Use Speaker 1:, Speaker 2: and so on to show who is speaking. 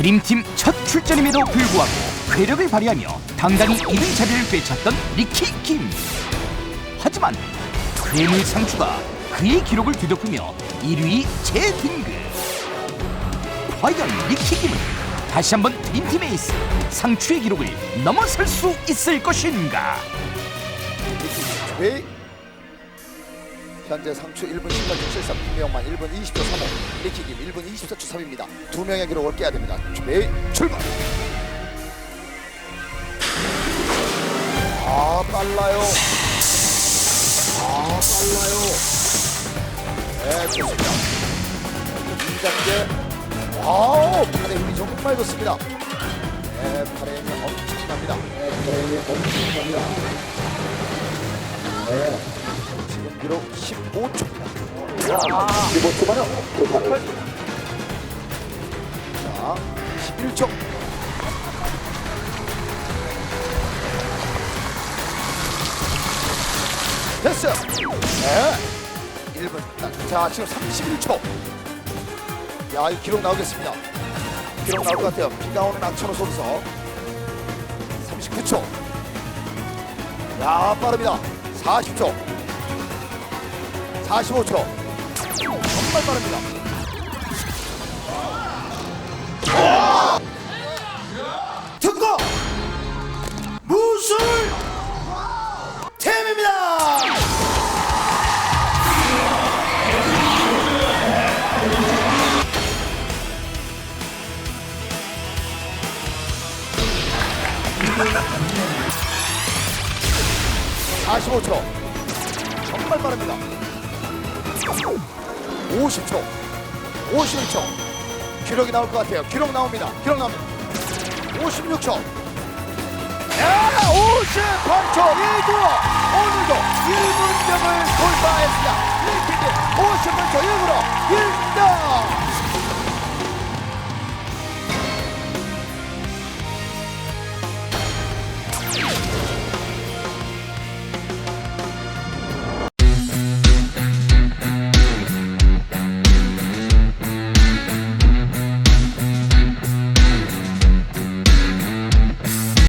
Speaker 1: 드림팀 첫 출전임에도 불구하고 괴력을 발휘하며 당당히 1위 자리를 되찾던 리키 김. 하지만 괴물 상추가 그의 기록을 뒤덮으며 1위 재등극. 과연 리키 김은 다시 한번 드림팀 에이스 상추의 기록을 넘어설 수 있을 것인가?
Speaker 2: 네. 현재 상추 1분 18초 73, 김명만 1분 20초 35, 리키김 1분 24초 3입니다. 두 명의 기록을 깨야 됩니다. 준비 출발. 아 빨라요. 아 빨라요. 네 좋습니다. 2단계. 와우 팔의 힘이 정말 좋습니다. 네 팔의 힘이 엄청납니다. 네 팔의 힘이 엄청납니다. 지금 기록 15초입니다. 15초만요. 자, 11초. 됐어요. 네. 1분. 자, 지금 31초. 야, 이 기록 나오겠습니다. 기록 나올 것 같아요. 비가 오는 악천후 속에서 39초. 야, 빠릅니다. 40초. 45초. 정말 빠릅니다. 듣고 무술 템입니다. (45초) 정말 빠릅니다. 50초, 51초. 기록이 나올 것 같아요. 기록 나옵니다. 기록 나옵니다. 56초. 야, 58초 1구. 오늘도 1분경을 돌파했습니다.